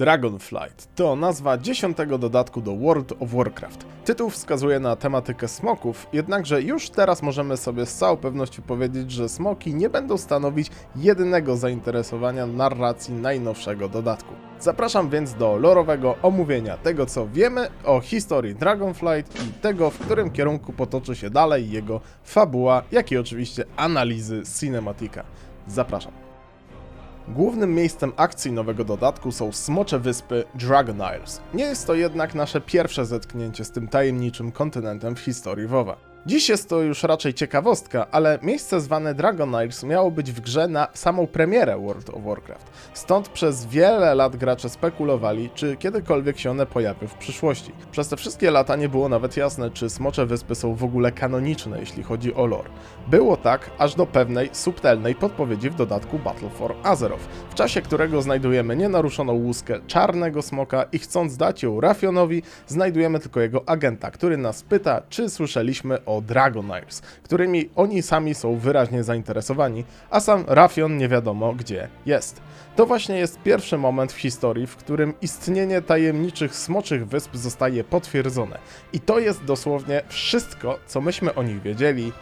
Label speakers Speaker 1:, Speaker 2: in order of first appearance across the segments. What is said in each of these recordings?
Speaker 1: Dragonflight to nazwa dziesiątego dodatku do World of Warcraft. Tytuł wskazuje na tematykę smoków, jednakże już teraz możemy sobie z całą pewnością powiedzieć, że smoki nie będą stanowić jedynego zainteresowania narracji najnowszego dodatku. Zapraszam więc do lorowego omówienia tego, co wiemy o historii Dragonflight i tego, w którym kierunku potoczy się dalej jego fabuła, jak i oczywiście analizy cinematika. Zapraszam. Głównym miejscem akcji nowego dodatku są Smocze Wyspy Dragon Isles. Nie jest to jednak nasze pierwsze zetknięcie z tym tajemniczym kontynentem w historii WoWa. Dziś jest to już raczej ciekawostka, ale miejsce zwane Dragon Isles miało być w grze na samą premierę World of Warcraft. Stąd przez wiele lat gracze spekulowali, czy kiedykolwiek się one pojawią w przyszłości. Przez te wszystkie lata nie było nawet jasne, czy Smocze Wyspy są w ogóle kanoniczne, jeśli chodzi o lore. Było tak, aż do pewnej subtelnej podpowiedzi w dodatku Battle for Azeroth, w czasie którego znajdujemy nienaruszoną łuskę czarnego smoka i chcąc dać ją Rafionowi, znajdujemy tylko jego agenta, który nas pyta, czy słyszeliśmy o Dragonires, którymi oni sami są wyraźnie zainteresowani, a sam Rafion nie wiadomo gdzie jest. To właśnie jest pierwszy moment w historii, w którym istnienie tajemniczych smoczych wysp zostaje potwierdzone. I to jest dosłownie wszystko, co myśmy o nich wiedzieli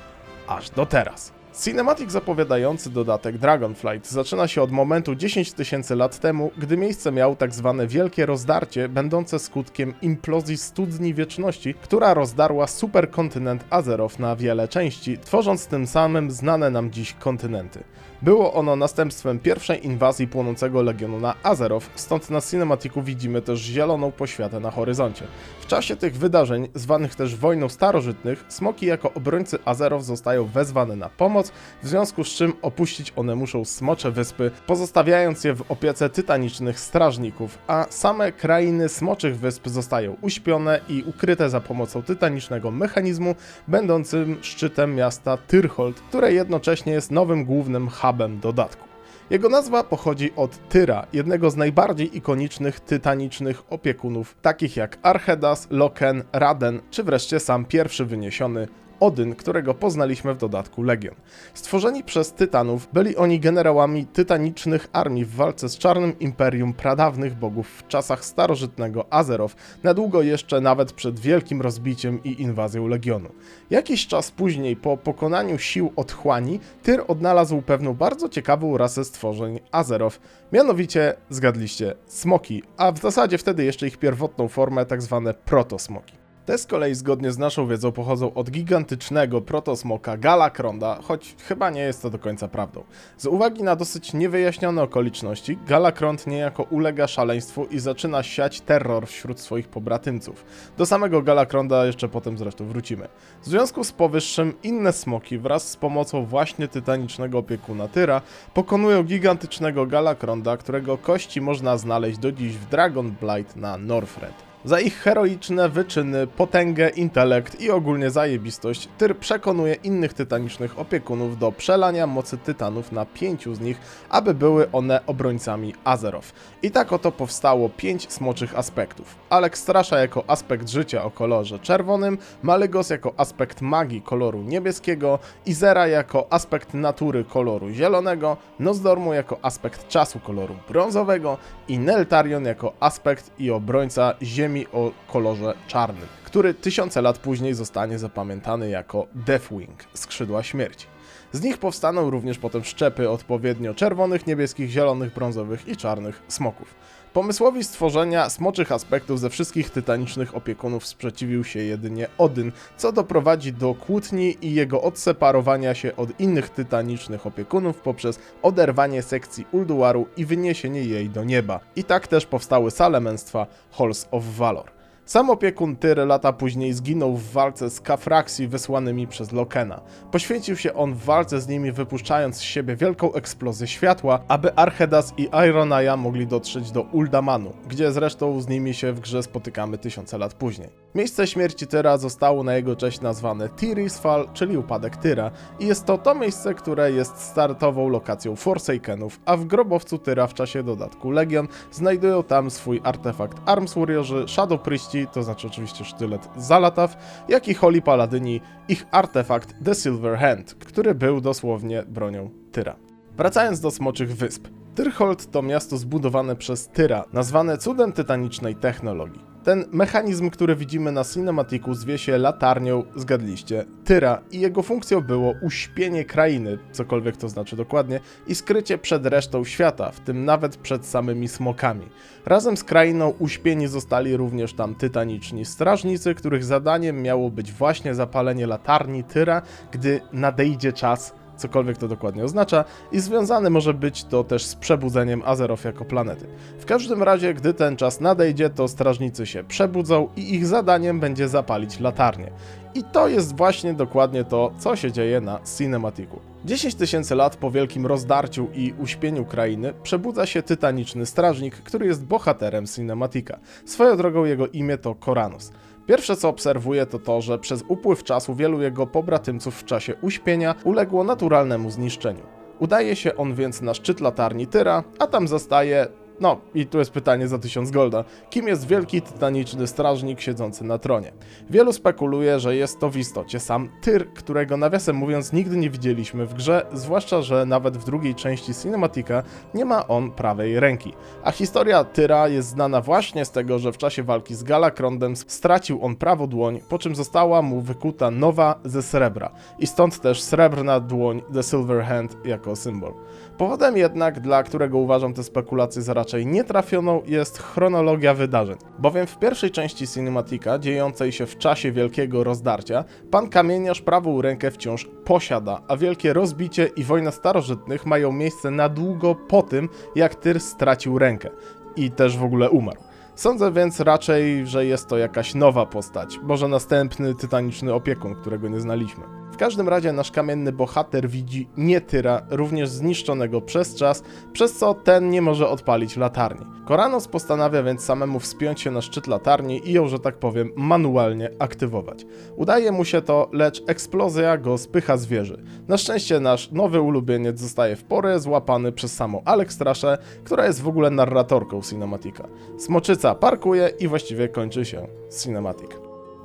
Speaker 1: aż do teraz. Cinematic zapowiadający dodatek Dragonflight zaczyna się od momentu 10 tysięcy lat temu, gdy miejsce miało tak zwane wielkie rozdarcie, będące skutkiem implozji studni wieczności, która rozdarła superkontynent Azeroth na wiele części, tworząc tym samym znane nam dziś kontynenty. Było ono następstwem pierwszej inwazji płonącego legionu na Azeroth, stąd na cinematiku widzimy też zieloną poświatę na horyzoncie. Czasie tych wydarzeń, zwanych też wojną starożytnych, smoki jako obrońcy Azeroth zostają wezwane na pomoc, w związku z czym opuścić one muszą smocze wyspy, pozostawiając je w opiece tytanicznych strażników, a same krainy smoczych wysp zostają uśpione i ukryte za pomocą tytanicznego mechanizmu, będącym szczytem miasta Tyrhold, które jednocześnie jest nowym głównym hubem dodatku. Jego nazwa pochodzi od Tyra, jednego z najbardziej ikonicznych tytanicznych opiekunów, takich jak Archedas, Loken, Raden, czy wreszcie sam pierwszy wyniesiony Odyn, którego poznaliśmy w dodatku Legion. Stworzeni przez Tytanów, byli oni generałami tytanicznych armii w walce z czarnym imperium pradawnych bogów w czasach starożytnego Azeroth, na długo jeszcze nawet przed wielkim rozbiciem i inwazją Legionu. Jakiś czas później, po pokonaniu sił otchłani, Tyr odnalazł pewną bardzo ciekawą rasę stworzeń Azeroth, mianowicie, zgadliście, smoki, a w zasadzie wtedy jeszcze ich pierwotną formę, tak zwane protosmoki. Te z kolei zgodnie z naszą wiedzą pochodzą od gigantycznego protosmoka Galakronda, choć chyba nie jest to do końca prawdą. Z uwagi na dosyć niewyjaśnione okoliczności, Galakrond niejako ulega szaleństwu i zaczyna siać terror wśród swoich pobratymców. Do samego Galakronda jeszcze potem zresztą wrócimy. W związku z powyższym inne smoki wraz z pomocą właśnie tytanicznego opiekuna Tyra pokonują gigantycznego Galakronda, którego kości można znaleźć do dziś w Dragon Blight na Northrend. Za ich heroiczne wyczyny, potęgę, intelekt i ogólnie zajebistość, Tyr przekonuje innych tytanicznych opiekunów do przelania mocy tytanów na pięciu z nich, aby były one obrońcami Azeroth. I tak oto powstało pięć smoczych aspektów. Alek Strasza jako aspekt życia o kolorze czerwonym, Malygos jako aspekt magii koloru niebieskiego, Izera jako aspekt natury koloru zielonego, Nozdormu jako aspekt czasu koloru brązowego i Neltarion jako aspekt i obrońca ziemi o kolorze czarnym, który tysiące lat później zostanie zapamiętany jako Deathwing, skrzydła śmierci. Z nich powstaną również potem szczepy odpowiednio czerwonych, niebieskich, zielonych, brązowych i czarnych smoków. Pomysłowi stworzenia smoczych aspektów ze wszystkich tytanicznych opiekunów sprzeciwił się jedynie Odyn, co doprowadzi do kłótni i jego odseparowania się od innych tytanicznych opiekunów poprzez oderwanie sekcji Ulduaru i wyniesienie jej do nieba. I tak też powstały Salemęstwa Halls of Valor. Sam opiekun Tyr lata później zginął w walce z Kafraxi wysłanymi przez Lokena. Poświęcił się on w walce z nimi, wypuszczając z siebie wielką eksplozję światła, aby Archedas i Ironaja mogli dotrzeć do Uldamanu, gdzie zresztą z nimi się w grze spotykamy tysiące lat później. Miejsce śmierci Tyra zostało na jego cześć nazwane Tyris Fall, czyli upadek Tyra, i jest to to miejsce, które jest startową lokacją Forsakenów, a w grobowcu Tyra w czasie dodatku Legion znajdują tam swój artefakt Arms Warriorzy, Shadow Prieści, to znaczy oczywiście sztylet Zalataw, jak i Holy Paladyni, ich artefakt The Silver Hand, który był dosłownie bronią Tyra. Wracając do Smoczych Wysp. Tyrhold to miasto zbudowane przez Tyra, nazwane cudem tytanicznej technologii. Ten mechanizm, który widzimy na cinematiku zwie się latarnią, zgadliście, Tyra i jego funkcją było uśpienie krainy, cokolwiek to znaczy dokładnie, i skrycie przed resztą świata, w tym nawet przed samymi smokami. Razem z krainą uśpieni zostali również tam tytaniczni strażnicy, których zadaniem miało być właśnie zapalenie latarni Tyra, gdy nadejdzie czas cokolwiek to dokładnie oznacza, i związane może być to też z przebudzeniem Azeroth jako planety. W każdym razie, gdy ten czas nadejdzie, to strażnicy się przebudzą i ich zadaniem będzie zapalić latarnię. I to jest właśnie dokładnie to, co się dzieje na Cinematiku. 10 tysięcy lat po wielkim rozdarciu i uśpieniu krainy przebudza się tytaniczny strażnik, który jest bohaterem Cinematika. Swoją drogą jego imię to Koranos. Pierwsze co obserwuję to to, że przez upływ czasu wielu jego pobratymców w czasie uśpienia uległo naturalnemu zniszczeniu. Udaje się on więc na szczyt latarni Tyra, a tam zostaje no, i tu jest pytanie za 1000 golda. Kim jest wielki tytaniczny strażnik siedzący na tronie? Wielu spekuluje, że jest to w istocie sam Tyr, którego nawiasem mówiąc nigdy nie widzieliśmy w grze, zwłaszcza, że nawet w drugiej części Cinematica nie ma on prawej ręki. A historia Tyra jest znana właśnie z tego, że w czasie walki z Galakrondem stracił on prawą dłoń, po czym została mu wykuta nowa ze srebra. I stąd też srebrna dłoń The Silver Hand jako symbol. Powodem jednak, dla którego uważam te spekulacje za raczej nietrafioną, jest chronologia wydarzeń. Bowiem w pierwszej części Cinematica, dziejącej się w czasie wielkiego rozdarcia, pan kamieniarz prawą rękę wciąż posiada, a wielkie rozbicie i wojna starożytnych mają miejsce na długo po tym, jak Tyr stracił rękę i też w ogóle umarł. Sądzę więc raczej, że jest to jakaś nowa postać, może następny tytaniczny opiekun, którego nie znaliśmy. W każdym razie nasz kamienny bohater widzi Nietyra, również zniszczonego przez czas, przez co ten nie może odpalić latarni. Koranos postanawia więc samemu wspiąć się na szczyt latarni i ją, że tak powiem, manualnie aktywować. Udaje mu się to, lecz eksplozja go spycha z wieży. Na szczęście nasz nowy ulubieniec zostaje w porę złapany przez samą Alekstraszę, która jest w ogóle narratorką Cinematica. Smoczyca parkuje i właściwie kończy się Cinematic.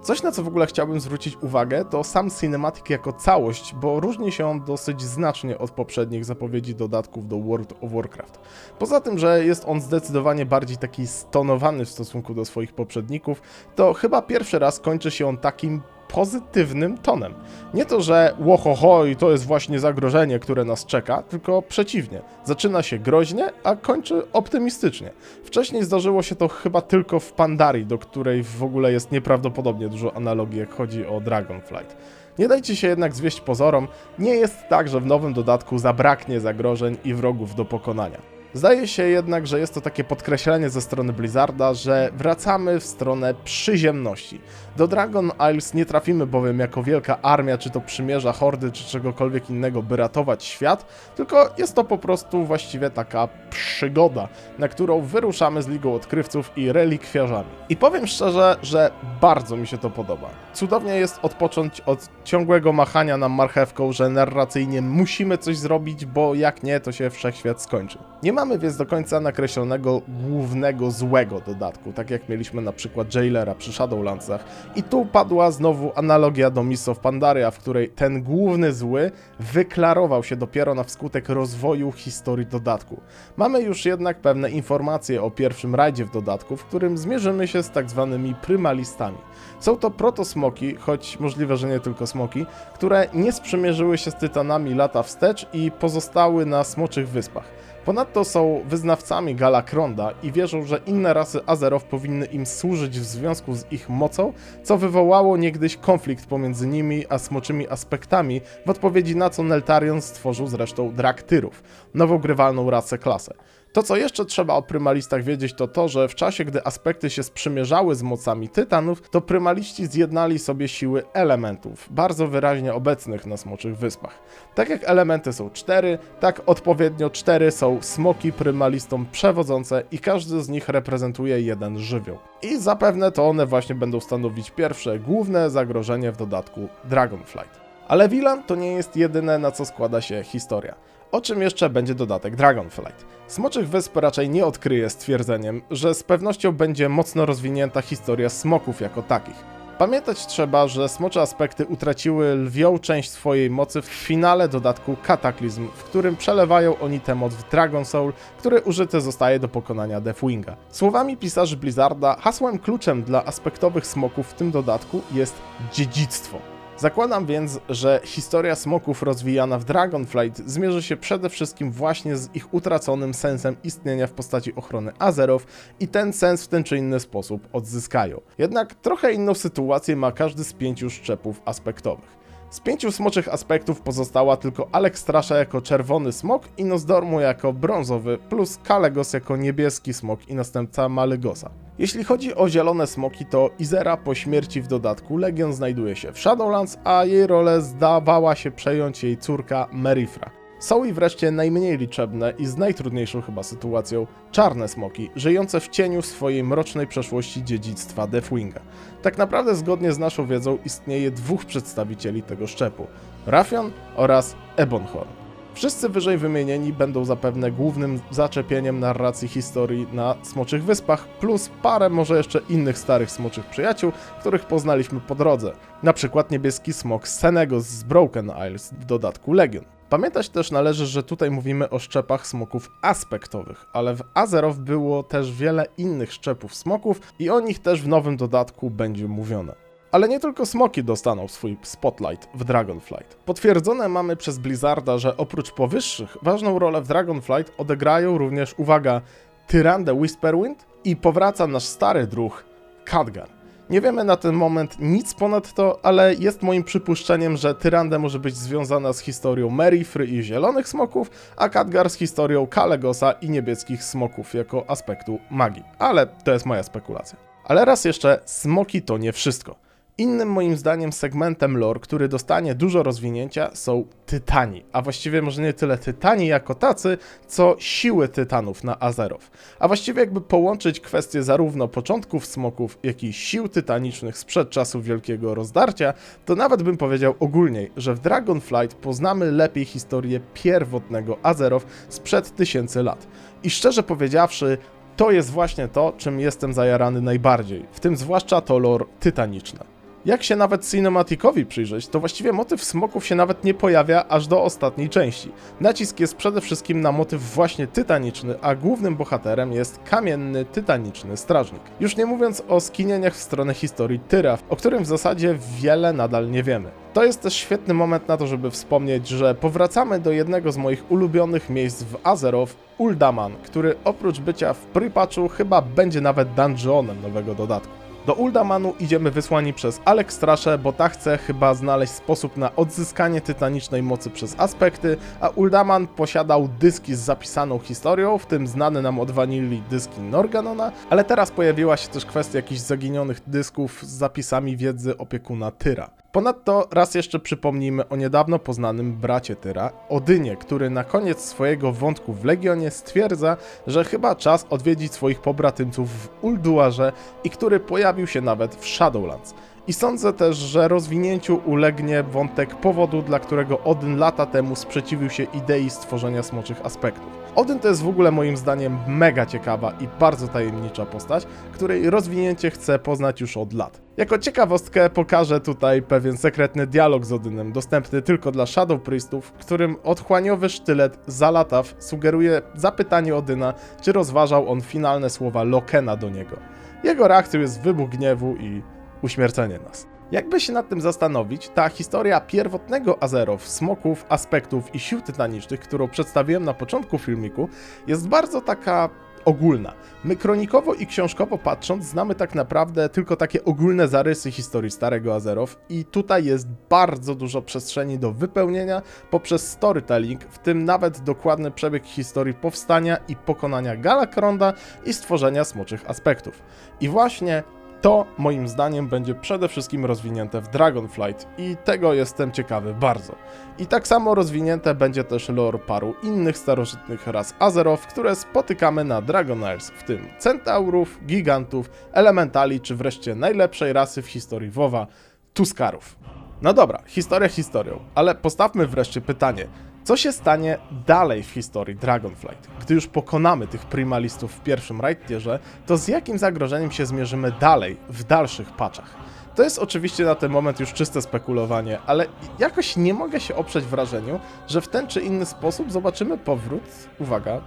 Speaker 1: Coś, na co w ogóle chciałbym zwrócić uwagę, to sam Cinematic jako całość, bo różni się on dosyć znacznie od poprzednich zapowiedzi dodatków do World of Warcraft. Poza tym, że jest on zdecydowanie bardziej taki stonowany w stosunku do swoich poprzedników, to chyba pierwszy raz kończy się on takim pozytywnym tonem. Nie to, że łohoho i to jest właśnie zagrożenie, które nas czeka, tylko przeciwnie. Zaczyna się groźnie, a kończy optymistycznie. Wcześniej zdarzyło się to chyba tylko w Pandarii, do której w ogóle jest nieprawdopodobnie dużo analogii, jak chodzi o Dragonflight. Nie dajcie się jednak zwieść pozorom, nie jest tak, że w nowym dodatku zabraknie zagrożeń i wrogów do pokonania. Zdaje się jednak, że jest to takie podkreślenie ze strony Blizzarda, że wracamy w stronę przyziemności. Do Dragon Isles nie trafimy bowiem jako wielka armia, czy to przymierza, hordy, czy czegokolwiek innego, by ratować świat, tylko jest to po prostu właściwie taka przygoda, na którą wyruszamy z Ligą Odkrywców i relikwiarzami. I powiem szczerze, że bardzo mi się to podoba. Cudownie jest odpocząć od ciągłego machania nam marchewką, że narracyjnie musimy coś zrobić, bo jak nie, to się wszechświat skończy. Nie mamy więc do końca nakreślonego głównego złego dodatku, tak jak mieliśmy na przykład Jailera przy Shadowlandsach. I tu padła znowu analogia do Mists of Pandaria, w której ten główny zły wyklarował się dopiero na wskutek rozwoju historii dodatku. Mamy już jednak pewne informacje o pierwszym rajdzie w dodatku, w którym zmierzymy się z tak zwanymi prymalistami. Są to protosmoki, choć możliwe, że nie tylko smoki, które nie sprzymierzyły się z tytanami lata wstecz i pozostały na smoczych wyspach. Ponadto są wyznawcami Galakronda i wierzą, że inne rasy Azeroth powinny im służyć w związku z ich mocą, co wywołało niegdyś konflikt pomiędzy nimi a smoczymi aspektami, w odpowiedzi na co Neltarion stworzył zresztą Draktyrów, nową grywalną rasę klasę. To, co jeszcze trzeba o prymalistach wiedzieć, to to, że w czasie, gdy aspekty się sprzymierzały z mocami tytanów, to prymaliści zjednali sobie siły elementów, bardzo wyraźnie obecnych na Smoczych Wyspach. Tak jak elementy są cztery, tak odpowiednio cztery są smoki prymalistom przewodzące i każdy z nich reprezentuje jeden żywioł. I zapewne to one właśnie będą stanowić pierwsze główne zagrożenie w dodatku Dragonflight. Ale Wilan to nie jest jedyne, na co składa się historia. O czym jeszcze będzie dodatek Dragonflight? Smoczych Wysp raczej nie odkryje stwierdzeniem, że z pewnością będzie mocno rozwinięta historia smoków jako takich. Pamiętać trzeba, że smocze aspekty utraciły lwią część swojej mocy w finale dodatku Kataklizm, w którym przelewają oni tę moc w Dragon Soul, który użyty zostaje do pokonania Deathwinga. Słowami pisarzy Blizzarda, hasłem kluczem dla aspektowych smoków w tym dodatku jest dziedzictwo. Zakładam więc, że historia smoków rozwijana w Dragonflight zmierzy się przede wszystkim właśnie z ich utraconym sensem istnienia w postaci ochrony Azerów i ten sens w ten czy inny sposób odzyskają. Jednak trochę inną sytuację ma każdy z pięciu szczepów aspektowych. Z pięciu smoczych aspektów pozostała tylko Alex Strasza jako czerwony smok i Nozdormu jako brązowy, plus Kalegos jako niebieski smok i następca Malegosa. Jeśli chodzi o zielone smoki, to Izera po śmierci w dodatku Legion znajduje się w Shadowlands, a jej rolę zdawała się przejąć jej córka Merifra. Są i wreszcie najmniej liczebne i z najtrudniejszą chyba sytuacją czarne smoki, żyjące w cieniu swojej mrocznej przeszłości dziedzictwa Deathwinga. Tak naprawdę zgodnie z naszą wiedzą istnieje dwóch przedstawicieli tego szczepu, Rafion oraz Ebonhorn. Wszyscy wyżej wymienieni będą zapewne głównym zaczepieniem narracji historii na Smoczych Wyspach, plus parę może jeszcze innych starych smoczych przyjaciół, których poznaliśmy po drodze, na przykład niebieski smok z Senegos z Broken Isles w dodatku Legion. Pamiętać też należy, że tutaj mówimy o szczepach smoków aspektowych, ale w Azeroth było też wiele innych szczepów smoków i o nich też w nowym dodatku będzie mówione. Ale nie tylko smoki dostaną swój spotlight w Dragonflight. Potwierdzone mamy przez Blizzarda, że oprócz powyższych, ważną rolę w Dragonflight odegrają również, uwaga, Tyrande Whisperwind i powraca nasz stary druh, Khadgar. Nie wiemy na ten moment nic ponad to, ale jest moim przypuszczeniem, że Tyrande może być związana z historią Merifry i zielonych smoków, a Khadgar z historią Kalegosa i niebieskich smoków jako aspektu magii. Ale to jest moja spekulacja. Ale raz jeszcze, smoki to nie wszystko. Innym moim zdaniem segmentem lore, który dostanie dużo rozwinięcia są tytani, a właściwie może nie tyle tytani jako tacy, co siły tytanów na Azeroth. A właściwie jakby połączyć kwestie zarówno początków smoków, jak i sił tytanicznych sprzed czasów Wielkiego Rozdarcia, to nawet bym powiedział ogólniej, że w Dragonflight poznamy lepiej historię pierwotnego Azeroth sprzed tysięcy lat. I szczerze powiedziawszy, to jest właśnie to, czym jestem zajarany najbardziej, w tym zwłaszcza to lore tytaniczne. Jak się nawet cinematicowi przyjrzeć, to właściwie motyw smoków się nawet nie pojawia aż do ostatniej części. Nacisk jest przede wszystkim na motyw właśnie tytaniczny, a głównym bohaterem jest kamienny, tytaniczny strażnik. Już nie mówiąc o skinieniach w stronę historii Tyra, o którym w zasadzie wiele nadal nie wiemy. To jest też świetny moment na to, żeby wspomnieć, że powracamy do jednego z moich ulubionych miejsc w Azeroth, Uldaman, który oprócz bycia w Pripaczu chyba będzie nawet dungeonem nowego dodatku. Do Uldamanu idziemy wysłani przez Alex Straszę, bo ta chce chyba znaleźć sposób na odzyskanie tytanicznej mocy przez aspekty, a Uldaman posiadał dyski z zapisaną historią, w tym znane nam od Vanilli dyski Norganona, ale teraz pojawiła się też kwestia jakichś zaginionych dysków z zapisami wiedzy opiekuna Tyra. Ponadto raz jeszcze przypomnijmy o niedawno poznanym bracie Tyra, Odynie, który na koniec swojego wątku w Legionie stwierdza, że chyba czas odwiedzić swoich pobratymców w Ulduarze i który pojawił się nawet w Shadowlands. I sądzę też, że rozwinięciu ulegnie wątek powodu, dla którego Odyn lata temu sprzeciwił się idei stworzenia smoczych aspektów. Odyn to jest w ogóle moim zdaniem mega ciekawa i bardzo tajemnicza postać, której rozwinięcie chcę poznać już od lat. Jako ciekawostkę pokażę tutaj pewien sekretny dialog z Odynem, dostępny tylko dla Shadow Priestów, w którym otchłaniowy sztylet Zalataw sugeruje zapytanie Odyna, czy rozważał on finalne słowa Lokena do niego. Jego reakcją jest wybuch gniewu i uśmiercenie nas. Jakby się nad tym zastanowić, ta historia pierwotnego Azeroth, smoków, aspektów i sił tytanicznych, którą przedstawiłem na początku filmiku, jest bardzo taka ogólna. My kronikowo i książkowo patrząc, znamy tak naprawdę tylko takie ogólne zarysy historii starego Azeroth i tutaj jest bardzo dużo przestrzeni do wypełnienia poprzez storytelling, w tym nawet dokładny przebieg historii powstania i pokonania Galakronda i stworzenia smoczych aspektów. I właśnie to moim zdaniem będzie przede wszystkim rozwinięte w Dragonflight i tego jestem ciekawy bardzo. I tak samo rozwinięte będzie też lore paru innych starożytnych ras Azeroth, które spotykamy na Dragonairs, w tym Centaurów, Gigantów, Elementali czy wreszcie najlepszej rasy w historii WoWa, Tuskarów. No dobra, historia historią, ale postawmy wreszcie pytanie, co się stanie dalej w historii Dragonflight? Gdy już pokonamy tych primalistów w pierwszym raid tierze, to z jakim zagrożeniem się zmierzymy dalej, w dalszych patchach? To jest oczywiście na ten moment już czyste spekulowanie, ale jakoś nie mogę się oprzeć wrażeniu, że w ten czy inny sposób zobaczymy powrót, uwaga,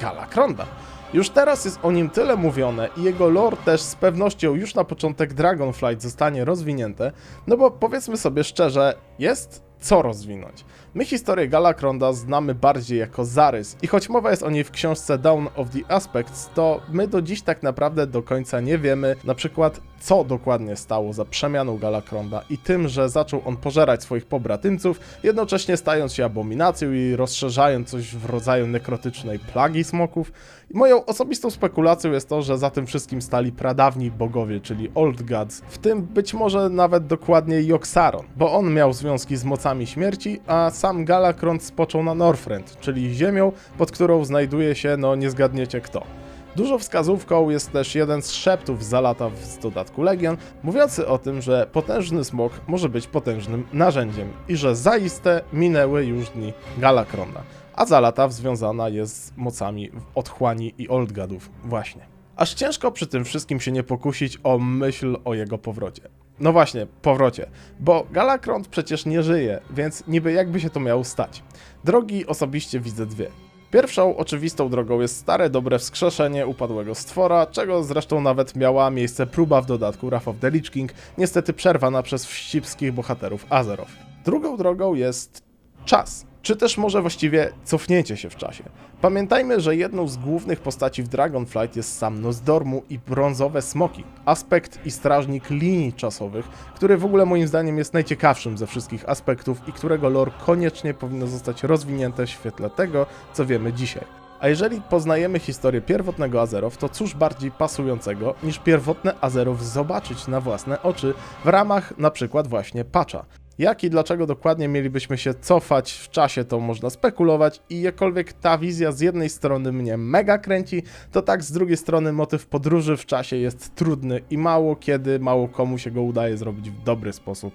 Speaker 1: Galakronda. Już teraz jest o nim tyle mówione i jego lore też z pewnością już na początek Dragonflight zostanie rozwinięte, no bo powiedzmy sobie szczerze, jest co rozwinąć. My historię Galakronda znamy bardziej jako zarys i choć mowa jest o niej w książce Down of the Aspects, to my do dziś tak naprawdę do końca nie wiemy na przykład co dokładnie stało za przemianą Galakronda i tym, że zaczął on pożerać swoich pobratymców, jednocześnie stając się abominacją i rozszerzając coś w rodzaju nekrotycznej plagi smoków. I moją osobistą spekulacją jest to, że za tym wszystkim stali pradawni bogowie, czyli Old Gods, w tym być może nawet dokładnie Joksaron, bo on miał związki z mocami śmierci, a sam Galakrond spoczął na Northrend, czyli ziemią, pod którą znajduje się, no nie zgadniecie kto. Dużo wskazówką jest też jeden z szeptów Zalata z dodatku Legion, mówiący o tym, że potężny smok może być potężnym narzędziem i że zaiste minęły już dni Galakronda, a Zalata związana jest z mocami otchłani i Oldgadów właśnie. Aż ciężko przy tym wszystkim się nie pokusić o myśl o jego powrocie. No właśnie, powrocie, bo Galakrond przecież nie żyje, więc niby jakby się to miało stać. Drogi osobiście widzę dwie. Pierwszą oczywistą drogą jest stare dobre wskrzeszenie upadłego stwora, czego zresztą nawet miała miejsce próba w dodatku Wrath of the Lich King, niestety przerwana przez wścibskich bohaterów Azeroth. Drugą drogą jest czas, czy też może właściwie cofnięcie się w czasie. Pamiętajmy, że jedną z głównych postaci w Dragonflight jest sam Nozdormu i brązowe smoki, aspekt i strażnik linii czasowych, który w ogóle moim zdaniem jest najciekawszym ze wszystkich aspektów i którego lore koniecznie powinno zostać rozwinięte w świetle tego, co wiemy dzisiaj. A jeżeli poznajemy historię pierwotnego Azeroth, to cóż bardziej pasującego niż pierwotne Azeroth zobaczyć na własne oczy w ramach na przykład właśnie patcha. Jak i dlaczego dokładnie mielibyśmy się cofać w czasie, to można spekulować i jakkolwiek ta wizja z jednej strony mnie mega kręci, to tak z drugiej strony motyw podróży w czasie jest trudny i mało kiedy, mało komu się go udaje zrobić w dobry sposób.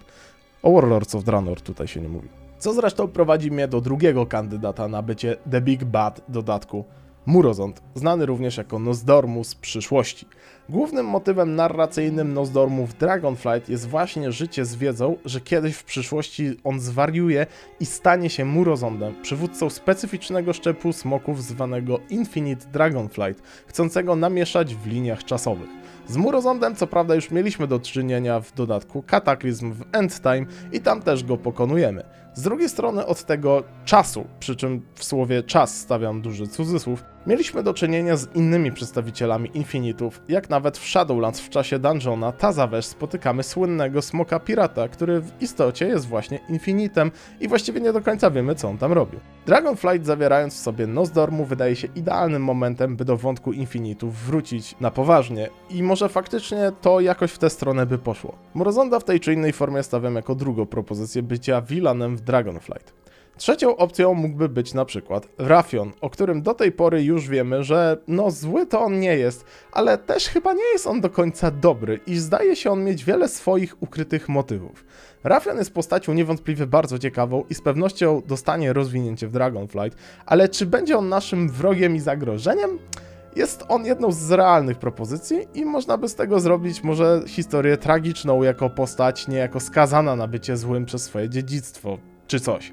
Speaker 1: O Warlords of Draenor tutaj się nie mówi. Co zresztą prowadzi mnie do drugiego kandydata na bycie The Big Bad dodatku. Murozond, znany również jako Nozdormu z przyszłości. Głównym motywem narracyjnym Nozdormu w Dragonflight jest właśnie życie z wiedzą, że kiedyś w przyszłości on zwariuje i stanie się Murozondem, przywódcą specyficznego szczepu smoków zwanego Infinite Dragonflight, chcącego namieszać w liniach czasowych. Z Murozondem co prawda już mieliśmy do czynienia w dodatku Kataklizm w End Time i tam też go pokonujemy. Z drugiej strony od tego czasu, przy czym w słowie czas stawiam duży cudzysłów, mieliśmy do czynienia z innymi przedstawicielami Infinitów, jak nawet w Shadowlands w czasie dungeona Tazawesz spotykamy słynnego smoka pirata, który w istocie jest właśnie Infinitem i właściwie nie do końca wiemy co on tam robił. Dragonflight zawierając w sobie Nozdormu wydaje się idealnym momentem, by do wątku Infinitów wrócić na poważnie i może faktycznie to jakoś w tę stronę by poszło. Morozonda w tej czy innej formie stawiam jako drugą propozycję bycia villanem w Dragonflight. Trzecią opcją mógłby być na przykład Rafion, o którym do tej pory już wiemy, że no zły to on nie jest, ale też chyba nie jest on do końca dobry i zdaje się on mieć wiele swoich ukrytych motywów. Rafion jest postacią niewątpliwie bardzo ciekawą i z pewnością dostanie rozwinięcie w Dragonflight, ale czy będzie on naszym wrogiem i zagrożeniem? Jest on jedną z realnych propozycji i można by z tego zrobić może historię tragiczną jako postać, niejako skazana na bycie złym przez swoje dziedzictwo, czy coś.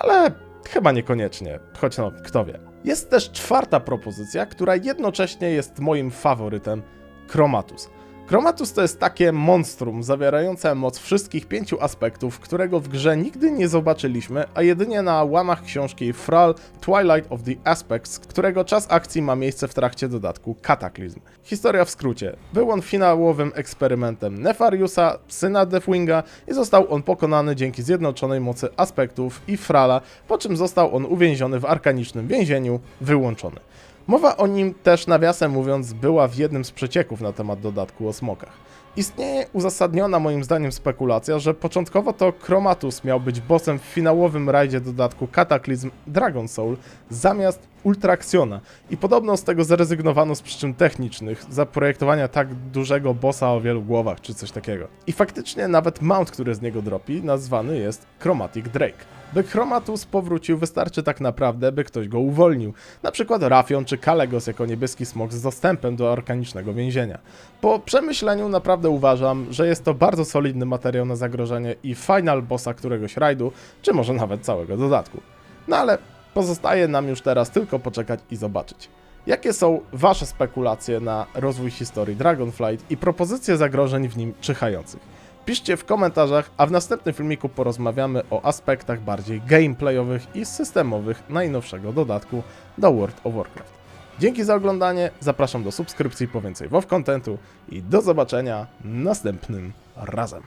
Speaker 1: Ale chyba niekoniecznie, choć no, kto wie. Jest też czwarta propozycja, która jednocześnie jest moim faworytem, Chromatus. Chromatus to jest takie monstrum zawierające moc wszystkich pięciu aspektów, którego w grze nigdy nie zobaczyliśmy, a jedynie na łamach książki Fral Twilight of the Aspects, którego czas akcji ma miejsce w trakcie dodatku Kataklizm. Historia w skrócie. Był on finałowym eksperymentem Nefariusa, syna Deathwinga i został on pokonany dzięki zjednoczonej mocy aspektów i Frala, po czym został on uwięziony w arkanicznym więzieniu, wyłączony. Mowa o nim też, nawiasem mówiąc, była w jednym z przecieków na temat dodatku o smokach. Istnieje uzasadniona moim zdaniem spekulacja, że początkowo to Chromatus miał być bossem w finałowym rajdzie dodatku Cataclysm Dragon Soul zamiast Ultraxiona i podobno z tego zrezygnowano z przyczyn technicznych, zaprojektowania tak dużego bossa o wielu głowach czy coś takiego. I faktycznie nawet mount, który z niego dropi, nazwany jest Chromatic Drake. By Chromatus powrócił, wystarczy tak naprawdę, by ktoś go uwolnił. Na przykład Rafion czy Kalegos jako niebieski smok z dostępem do arkanicznego więzienia. Po przemyśleniu naprawdę uważam, że jest to bardzo solidny materiał na zagrożenie i final bossa któregoś rajdu, czy może nawet całego dodatku. No ale pozostaje nam już teraz tylko poczekać i zobaczyć. Jakie są Wasze spekulacje na rozwój historii Dragonflight i propozycje zagrożeń w nim czyhających? Piszcie w komentarzach, a w następnym filmiku porozmawiamy o aspektach bardziej gameplayowych i systemowych najnowszego dodatku do World of Warcraft. Dzięki za oglądanie, zapraszam do subskrypcji po więcej WoW contentu i do zobaczenia następnym razem.